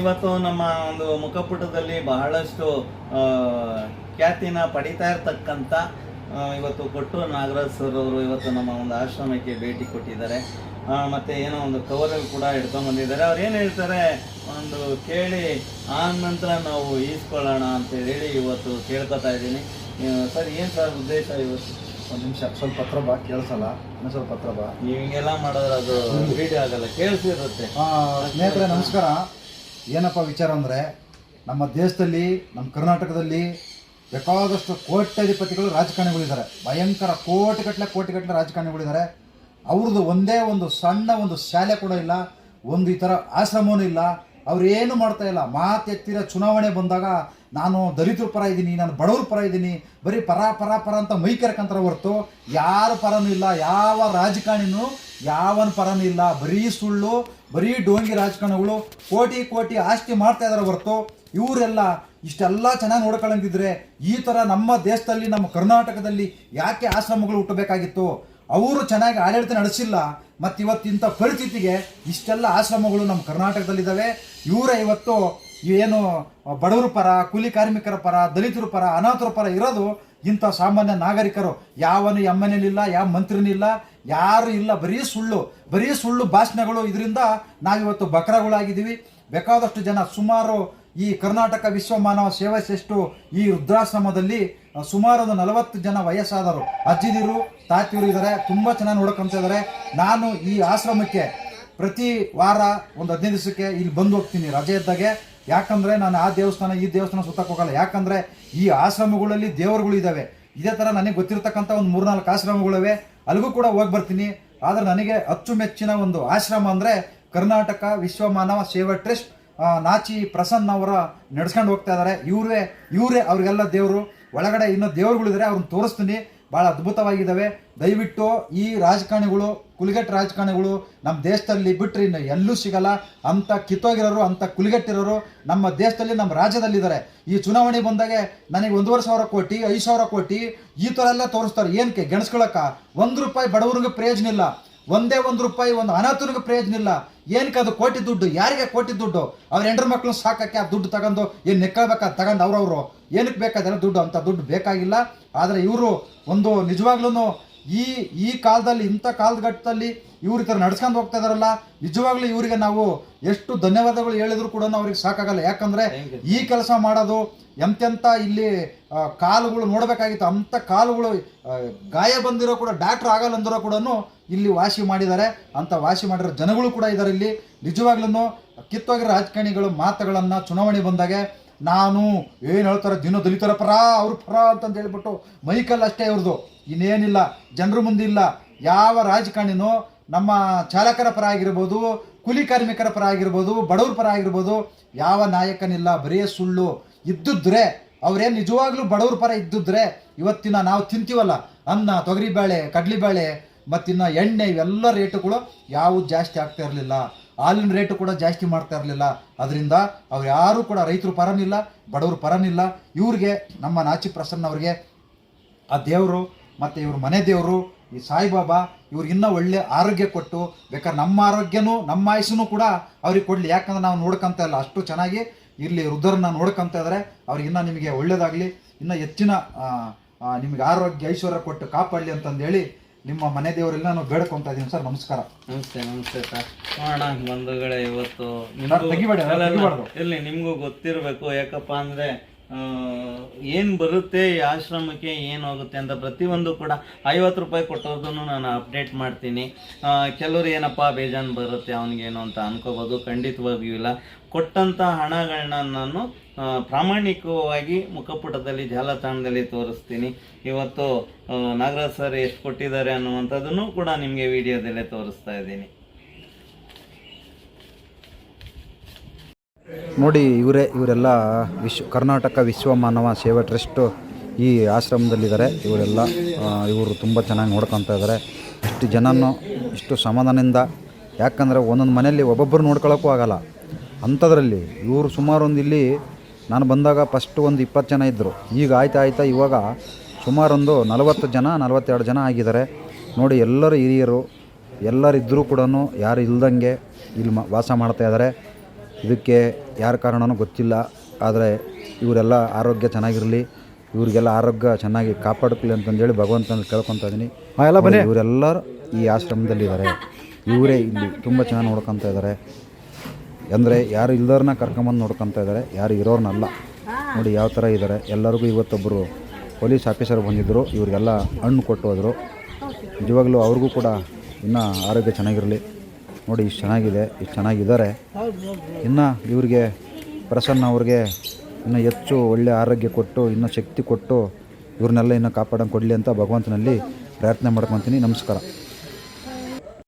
ಇವತ್ತು ನಮ್ಮ ಒಂದು ಮುಖಪುಟದಲ್ಲಿ ಬಹಳಷ್ಟು ಖ್ಯಾತಿನ ಪಡಿತಾ ಇರ್ತಕ್ಕಂಥ ಇವತ್ತು ಕೊಟ್ಟು ನಾಗರಾಜ್ ಸರ್ ಅವರು ಇವತ್ತು ನಮ್ಮ ಒಂದು ಆಶ್ರಮಕ್ಕೆ ಭೇಟಿ ಕೊಟ್ಟಿದ್ದಾರೆ. ಮತ್ತೆ ಏನೋ ಒಂದು ಕವರಲ್ಲಿ ಕೂಡ ಹಿಡ್ಕೊಂಡ್ ಬಂದಿದ್ದಾರೆ. ಅವ್ರು ಏನು ಹೇಳ್ತಾರೆ ಒಂದು ಕೇಳಿ ಆ ನಂತರ ನಾವು ಈಸ್ಕೊಳ್ಳೋಣ ಅಂತ ಹೇಳಿ ಇವತ್ತು ಕೇಳ್ಕೊತಾ ಇದ್ದೀನಿ. ಸರ್ ಏನು ಸರ್ ಉದ್ದೇಶ ಇವತ್ತು? ಒಂದು ನಿಮಿಷ ಸ್ವಲ್ಪ ಹತ್ರ ಬಾ ಕೇಳಿಸಲ್ಲ? ಇನ್ನೂ ಸ್ವಲ್ಪ ಪತ್ರ ಬಾ. ನೀವು ಹಿಂಗೆಲ್ಲ ಮಾಡಿದ್ರೆ ಅದು ವಿಡಿಯೋ ಆಗಲ್ಲ ಕೇಳಿಸಿರುತ್ತೆ. ಸ್ನೇಹಿತರೆ ನಮಸ್ಕಾರ. ಏನಪ್ಪ ವಿಚಾರ ಅಂದರೆ, ನಮ್ಮ ದೇಶದಲ್ಲಿ, ನಮ್ಮ ಕರ್ನಾಟಕದಲ್ಲಿ ಬೇಕಾದಷ್ಟು ಕೋಟ್ಯಾಧಿಪತಿಗಳು ರಾಜಕಾರಣಿಗಳಿದ್ದಾರೆ. ಭಯಂಕರ ಕೋಟಿಗಟ್ಟಲೆ ಕೋಟಿಗಟ್ಟಲೆ ರಾಜಕಾರಣಿಗಳಿದ್ದಾರೆ. ಅವ್ರದ್ದು ಒಂದೇ ಒಂದು ಸಣ್ಣ ಒಂದು ಶಾಲೆ ಕೂಡ ಇಲ್ಲ, ಒಂದು ಈ ಥರ ಆಶ್ರಮವೂ ಇಲ್ಲ. ಅವ್ರು ಏನು ಮಾಡ್ತಾ ಇಲ್ಲ? ಮಾತೆತ್ತಿರ ಚುನಾವಣೆ ಬಂದಾಗ ನಾನು ದಲಿತರ ಪರ ಇದ್ದೀನಿ, ನಾನು ಬಡವ್ರ ಪರ ಇದ್ದೀನಿ, ಬರೀ ಪರ ಪರ ಪರ ಅಂತ ಮೈ ಕೆರ್ಕಂತಾರೆ ಹೊರತು ಯಾರ ಪರನೂ ಇಲ್ಲ, ಯಾವ ರಾಜಕಾರಣಿನೂ ಯಾವನ ಪರನಿಲ್ಲ ಬರೀ ಸುಳ್ಳು, ಬರೀ ಡೋಂಗಿ ರಾಜಕಾರಣಗಳು ಕೋಟಿ ಕೋಟಿ ಆಸ್ತಿ ಮಾಡ್ತಾ ಇದಾರೆ ಹೊರತು ಇವರೆಲ್ಲ ಇಷ್ಟೆಲ್ಲ ಚೆನ್ನಾಗಿ ನೋಡ್ಕೊಳ್ಳಂಗಿದ್ರೆ ಈ ಥರ ನಮ್ಮ ದೇಶದಲ್ಲಿ, ನಮ್ಮ ಕರ್ನಾಟಕದಲ್ಲಿ ಯಾಕೆ ಆಶ್ರಮಗಳು ಹುಟ್ಟಬೇಕಾಗಿತ್ತು? ಅವರು ಚೆನ್ನಾಗಿ ಆಡಳಿತ ನಡೆಸಿಲ್ಲ. ಮತ್ತು ಇಂಥ ಪರಿಸ್ಥಿತಿಗೆ ಇಷ್ಟೆಲ್ಲ ಆಶ್ರಮಗಳು ನಮ್ಮ ಕರ್ನಾಟಕದಲ್ಲಿದ್ದಾವೆ ಇವರೇ ಇವತ್ತು ಏನು ಬಡವರ ಪರ, ಕೂಲಿ ಕಾರ್ಮಿಕರ ಪರ, ದಲಿತರ ಪರ, ಅನಾಥರ ಪರ ಇರೋದು ಇಂಥ ಸಾಮಾನ್ಯ ನಾಗರಿಕರು. ಯಾವನು ಎಂ ಎಲ್ ಯಾವ ಮಂತ್ರಿನಿಲ್ಲ ಯಾರು ಇಲ್ಲ, ಬರೀ ಸುಳ್ಳು ಬರೀ ಸುಳ್ಳು ಭಾಷಣಗಳು ಇದರಿಂದ ನಾವಿವತ್ತು ಬಕ್ರಗಳಾಗಿದ್ದೀವಿ. ಬೇಕಾದಷ್ಟು ಜನ, ಸುಮಾರು ಈ ಕರ್ನಾಟಕ ವಿಶ್ವ ಮಾನವ ಸೇವಾ ಶ್ರೇಷ್ಠ ಈ ವೃದ್ಧಾಶ್ರಮದಲ್ಲಿ ಸುಮಾರು ಒಂದು ನಲವತ್ತು ಜನ ವಯಸ್ಸಾದರು ಅಜ್ಜಿದಿರು, ತಾತಿಯರು ಇದ್ದಾರೆ, ತುಂಬ ಚೆನ್ನಾಗಿ ನೋಡ್ಕೊಂತ ಇದ್ದಾರೆ. ನಾನು ಈ ಆಶ್ರಮಕ್ಕೆ ಪ್ರತಿ ವಾರ ಒಂದು ಹದಿನೈದು ದಿವಸಕ್ಕೆ ಇಲ್ಲಿ ಬಂದು ಹೋಗ್ತೀನಿ ರಜೆ ಇದ್ದಾಗೆ. ಯಾಕಂದರೆ ನಾನು ಆ ದೇವಸ್ಥಾನ, ಈ ದೇವಸ್ಥಾನ ಸುತ್ತಕ್ಕೆ ಹೋಗಲ್ಲ. ಯಾಕಂದರೆ ಈ ಆಶ್ರಮಗಳಲ್ಲಿ ದೇವರುಗಳು ಇದ್ದಾವೆ. ಇದೇ ಥರ ನನಗೆ ಗೊತ್ತಿರತಕ್ಕಂಥ ಒಂದು ಮೂರ್ನಾಲ್ಕು ಆಶ್ರಮಗಳಿವೆ ಅಲ್ಲಿಗೂ ಕೂಡ ಹೋಗಿ ಬರ್ತೀನಿ. ಆದರೆ ನನಗೆ ಅಚ್ಚುಮೆಚ್ಚಿನ ಒಂದು ಆಶ್ರಮ ಅಂದರೆ ಕರ್ನಾಟಕ ವಿಶ್ವ ಮಾನವ ಸೇವಾ ಟ್ರಸ್ಟ್ ನಾಚಿ ಪ್ರಸನ್ನ ಅವರ ನಡ್ಸ್ಕೊಂಡು ಹೋಗ್ತಾ ಇದ್ದಾರೆ ಇವರೇ ಇವರೇ ಅವ್ರಿಗೆಲ್ಲ ದೇವರು. ಒಳಗಡೆ ಇನ್ನೂ ದೇವರುಗಳಿದ್ದಾರೆ ಅವ್ರನ್ನ ತೋರಿಸ್ತೀನಿ. ಭಾಳ ಅದ್ಭುತವಾಗಿದ್ದಾವೆ. ದಯವಿಟ್ಟು ಈ ರಾಜಕಾರಣಿಗಳು ಕುಲಿಗೆಟ್ ರಾಜಕಾರಣಿಗಳು ನಮ್ಮ ದೇಶದಲ್ಲಿ ಬಿಟ್ಟರೆ ಇನ್ನು ಎಲ್ಲೂ ಸಿಗಲ್ಲ. ಅಂಥ ಕಿತ್ತೋಗಿರೋರು, ಅಂಥ ಕುಲಿಗೆಟ್ಟಿರೋರು ನಮ್ಮ ದೇಶದಲ್ಲಿ, ನಮ್ಮ ರಾಜ್ಯದಲ್ಲಿದ್ದಾರೆ. ಈ ಚುನಾವಣೆ ಬಂದಾಗ ನನಗೆ ಒಂದೂವರೆ ಸಾವಿರ ಕೋಟಿ, ಐದು ಸಾವಿರ ಕೋಟಿ ಈ ಥರ ಎಲ್ಲ ತೋರಿಸ್ತಾರೆ. ಏನಕ್ಕೆ ಗೆಣಸ್ಕೊಳಕ್ಕ? ಒಂದು ರೂಪಾಯಿ ಬಡವ್ರಿಗೆ ಪ್ರಯೋಜನ ಇಲ್ಲ. ಒಂದೇ ಒಂದು ರೂಪಾಯಿ, ಒಂದು ಅನಾಥನಿಗೆ ಪ್ರಯೋಜನ ಇಲ್ಲ. ಏನಕ್ಕೆ ಅದು ಕೋಟಿ ದುಡ್ಡು? ಯಾರಿಗೆ ಕೋಟಿ ದುಡ್ಡು? ಅವ್ರ ಹೆಂಡ್ರ ಮಕ್ಕಳನ್ನ ಸಾಕಕ್ಕೆ ಆ ದುಡ್ಡು ತಗೊಂಡು ಏನು ನೆಕ್ಕಳ್ಬೇಕಾ? ತಗೊಂಡು ಅವ್ರವರು. ಏನಕ್ಕೆ ಬೇಕಾದ್ರೆ ದುಡ್ಡು? ಅಂತ ದುಡ್ಡು ಬೇಕಾಗಿಲ್ಲ. ಆದರೆ ಇವರು ಒಂದು ನಿಜವಾಗ್ಲೂ ಈ ಈ ಕಾಲದಲ್ಲಿ ಇಂಥ ಕಾಲಘಟ್ಟದಲ್ಲಿ ಇವ್ರ ಈ ಥರ ನಡ್ಸ್ಕೊಂಡು ಹೋಗ್ತಾ ಇದಾರಲ್ಲ ನಿಜವಾಗ್ಲೂ ಇವರಿಗೆ ನಾವು ಎಷ್ಟು ಧನ್ಯವಾದಗಳು ಹೇಳಿದ್ರು ಕೂಡ ಅವ್ರಿಗೆ ಸಾಕಾಗಲ್ಲ. ಯಾಕಂದ್ರೆ ಈ ಕೆಲಸ ಮಾಡೋದು ಎಂತೆಂತ ಇಲ್ಲಿ ಕಾಲುಗಳು ನೋಡಬೇಕಾಗಿತ್ತು. ಅಂಥ ಕಾಲುಗಳು ಗಾಯ ಬಂದಿರೋ ಕೂಡ ಡಾಕ್ಟರ್ ಆಗಲ್ಲ ಅಂದಿರೋ ಕೂಡ ಇಲ್ಲಿ ವಾಸಿ ಮಾಡಿದ್ದಾರೆ. ಅಂತ ವಾಸಿ ಮಾಡಿರೋ ಜನಗಳು ಕೂಡ ಇದ್ದಾರೆ ಇಲ್ಲಿ. ನಿಜವಾಗ್ಲೂ ಕಿತ್ತೋಗಿರೋ ರಾಜಕಾರಣಿಗಳು ಮಾತುಗಳನ್ನು ಚುನಾವಣೆ ಬಂದಾಗ ನಾನು ಏನು ಹೇಳ್ತಾರೆ ದಿನ ದಲಿತರ ಪರ ಅವ್ರ ಪರ ಅಂತಂದು ಹೇಳ್ಬಿಟ್ಟು ಮೈಕಲ್ ಅಷ್ಟೇ ಇವ್ರದ್ದು ಇನ್ನೇನಿಲ್ಲ, ಜನರ ಮುಂದಿಲ್ಲ ಯಾವ ರಾಜಕಾರಣಿನೂ ನಮ್ಮ ಚಾಲಕರ ಪರ ಆಗಿರ್ಬೋದು, ಕೂಲಿ ಕಾರ್ಮಿಕರ ಪರ ಆಗಿರ್ಬೋದು, ಬಡವ್ರ ಪರ ಆಗಿರ್ಬೋದು, ಯಾವ ನಾಯಕನಿಲ್ಲ, ಬರೀ ಸುಳ್ಳು. ಇದ್ದಿದ್ರೆ, ಅವ್ರೇನು ನಿಜವಾಗ್ಲೂ ಬಡವ್ರ ಪರ ಇದ್ದಿದ್ರೆ, ಇವತ್ತಿನ ನಾವು ತಿಂತೀವಲ್ಲ, ಅನ್ನ ತೊಗರಿಬೇಳೆ ಕಡ್ಲಿಬೇಳೆ ಮತ್ತಿನ್ನ ಎಣ್ಣೆ, ಇವೆಲ್ಲ ರೇಟುಗಳು ಯಾವುದು ಜಾಸ್ತಿ ಆಗ್ತಾ ಇರಲಿಲ್ಲ. ಹಾಲಿನ ರೇಟು ಕೂಡ ಜಾಸ್ತಿ ಮಾಡ್ತಾ ಇರಲಿಲ್ಲ. ಅದರಿಂದ ಅವ್ರು ಯಾರೂ ಕೂಡ ರೈತರು ಪರನಿಲ್ಲ, ಬಡವರು ಪರನಿಲ್ಲ. ಇವ್ರಿಗೆ, ನಮ್ಮ ನಾಚಿ ಪ್ರಸನ್ನ ಅವ್ರಿಗೆ ಆ ದೇವರು ಮತ್ತು ಇವ್ರ ಮನೆ ದೇವರು ಈ ಸಾಯಿಬಾಬಾ ಇವ್ರಿಗೆ ಇನ್ನೂ ಒಳ್ಳೆ ಆರೋಗ್ಯ ಕೊಟ್ಟು ಬೇಕಾದ್ರೆ ನಮ್ಮ ಆರೋಗ್ಯನೂ ನಮ್ಮ ಆಯಸ್ಸೂ ಕೂಡ ಅವ್ರಿಗೆ ಕೊಡಲಿ. ಯಾಕಂದ್ರೆ ನಾವು ನೋಡ್ಕೊಂತ ಇಲ್ಲ ಅಷ್ಟು ಚೆನ್ನಾಗಿ ಇಲ್ಲಿ ವೃದ್ಧರನ್ನ ನೋಡ್ಕೊತ ಇದ್ದಾರೆ ಅವ್ರಿಗೆ ಇನ್ನೂ ನಿಮಗೆ ಒಳ್ಳೇದಾಗಲಿ ಇನ್ನೂ ಹೆಚ್ಚಿನ ನಿಮಗೆ ಆರೋಗ್ಯ ಐಶ್ವರ್ಯ ಕೊಟ್ಟು ಕಾಪಾಡಲಿ ಅಂತಂದೇಳಿ ನಿಮ್ಮ ಮನೆ ದೇವರೆಲ್ಲ ನಾನು ಬೇಡ್ಕೊತಾ ಇದ್ದೀನಿ ಸರ್. ನಮಸ್ಕಾರ. ನಮಸ್ತೆ ನಮಸ್ತೆ ಸರ್. ನೋಡೋಣ ಬಂಧುಗಳೇ ಇವತ್ತು ತೆಗಿಬೇಡಿ, ಇಲ್ಲಿ ನಿಮಗೂ ಗೊತ್ತಿರಬೇಕು. ಯಾಕಪ್ಪ ಅಂದ್ರೆ ಏನ್ ಬರುತ್ತೆ, ಈ ಆಶ್ರಮಕ್ಕೆ ಏನು ಹೋಗುತ್ತೆ ಅಂತ ಪ್ರತಿಯೊಂದು ಕೂಡ ಐವತ್ತು ರೂಪಾಯಿ ಕೊಟ್ಟೋದನ್ನು ನಾನು ಅಪ್ಡೇಟ್ ಮಾಡ್ತೀನಿ. ಕೆಲವರು ಏನಪ್ಪ, ಬೇಜಾನ್ ಬರುತ್ತೆ ಅವನಿಗೇನು ಅಂತ ಅನ್ಕೋಬೋದು. ಖಂಡಿತವಾಗಿಯೂ ಇಲ್ಲ. ಕೊಟ್ಟಂಥ ಹಣಗಳನ್ನ ನಾನು ಪ್ರಾಮಾಣಿಕವಾಗಿ ಮುಖಪುಟದಲ್ಲಿ, ಜಾಲತಾಣದಲ್ಲಿ ತೋರಿಸ್ತೀನಿ. ಇವತ್ತು ನಾಗರಾಜ್ ಸರ್ ಎಷ್ಟು ಕೊಟ್ಟಿದ್ದಾರೆ ಅನ್ನುವಂಥದ್ದನ್ನು ಕೂಡ ನಿಮಗೆ ವಿಡಿಯೋದಲ್ಲೇ ತೋರಿಸ್ತಾ ಇದ್ದೀನಿ. ನೋಡಿ ಇವರೇ, ಇವರೆಲ್ಲ ವಿಶ್ವ, ಕರ್ನಾಟಕ ವಿಶ್ವ ಮಾನವ ಸೇವಾ ಟ್ರಸ್ಟು ಈ ಆಶ್ರಮದಲ್ಲಿದ್ದಾರೆ. ಇವರೆಲ್ಲ ಇವರು ತುಂಬ ಚೆನ್ನಾಗಿ ನೋಡ್ಕೊತಾ ಇದ್ದಾರೆ. ಇಷ್ಟು ಜನನು ಇಷ್ಟು ಸಮಾಧಾನದಿಂದ, ಯಾಕಂದರೆ ಒಂದೊಂದು ಮನೆಯಲ್ಲಿ ಒಬ್ಬೊಬ್ಬರು ನೋಡ್ಕೊಳ್ಳೋಕ್ಕೂ ಆಗಲ್ಲ. ಅಂಥದ್ರಲ್ಲಿ ಇವರು ಸುಮಾರು ಒಂದು ಇಲ್ಲಿ, ನಾನು ಬಂದಾಗ ಫಸ್ಟು ಒಂದು ಇಪ್ಪತ್ತು ಜನ ಇದ್ದರು ಈಗ ಆಯ್ತಾ ಆಯ್ತಾ ಇವಾಗ ಸುಮಾರೊಂದು ನಲವತ್ತು ಜನ, ನಲವತ್ತೆರಡು ಜನ ಆಗಿದ್ದಾರೆ. ನೋಡಿ ಎಲ್ಲರೂ ಹಿರಿಯರು ಎಲ್ಲರಿದ್ದರೂ ಕೂಡ ಯಾರು ಇಲ್ದಂಗೆ ಇಲ್ಲಿ ಮ, ವಾಸ ಮಾಡ್ತಾ ಇದ್ದಾರೆ. ಇದಕ್ಕೆ ಯಾರ ಕಾರಣನೂ ಗೊತ್ತಿಲ್ಲ. ಆದರೆ ಇವರೆಲ್ಲ ಆರೋಗ್ಯ ಚೆನ್ನಾಗಿರಲಿ ಇವರಿಗೆಲ್ಲ ಆರೋಗ್ಯ ಚೆನ್ನಾಗಿ ಕಾಪಾಡ್ಕೊಳ್ಳಿ ಅಂತಂದೇಳಿ ಭಗವಂತನ ಕೇಳ್ಕೊತಾ ಇದ್ದೀನಿ ಎಲ್ಲ ಬನ್ನಿ. ಇವರೆಲ್ಲರೂ ಈ ಆಶ್ರಮದಲ್ಲಿದ್ದಾರೆ. ಇವರೇ ಇಲ್ಲಿ ತುಂಬ ಚೆನ್ನಾಗಿ ನೋಡ್ಕೊತಾ ಇದ್ದಾರೆ. ಅಂದರೆ ಯಾರು ಇಲ್ದವ್ರನ್ನ ಕರ್ಕೊಂಬಂದು ನೋಡ್ಕೊತಾ ಇದ್ದಾರೆ ಯಾರು ಇರೋರ್ನಲ್ಲ. ನೋಡಿ ಯಾವ ಥರ ಇದ್ದಾರೆ. ಎಲ್ಲರಿಗೂ ಇವತ್ತೊಬ್ಬರು ಪೊಲೀಸ್ ಆಫೀಸರ್ ಬಂದಿದ್ದರು ಇವರಿಗೆಲ್ಲ ಹಣ್ಣು ಕೊಟ್ಟು ಹೋದರು. ನಿಜವಾಗ್ಲೂ ಅವ್ರಿಗೂ ಕೂಡ ಇನ್ನೂ ಆರೋಗ್ಯ ಚೆನ್ನಾಗಿರಲಿ. ನೋಡಿ, ಇಷ್ಟು ಚೆನ್ನಾಗಿದೆ, ಇಷ್ಟು ಚೆನ್ನಾಗಿದ್ದಾರೆ. ಇನ್ನು ಇವ್ರಿಗೆ, ಪ್ರಸನ್ನ ಅವ್ರಿಗೆ ಇನ್ನೂ ಹೆಚ್ಚು ಒಳ್ಳೆಯ ಆರೋಗ್ಯ ಕೊಟ್ಟು, ಇನ್ನೂ ಶಕ್ತಿ ಕೊಟ್ಟು ಇವ್ರನ್ನೆಲ್ಲ ಇನ್ನೂ ಕಾಪಾಡೋಣ ಕೊಡಲಿ ಅಂತ ಭಗವಂತನಲ್ಲಿ ಪ್ರಾರ್ಥನೆ ಮಾಡ್ಕೊತೀನಿ. ನಮಸ್ಕಾರ.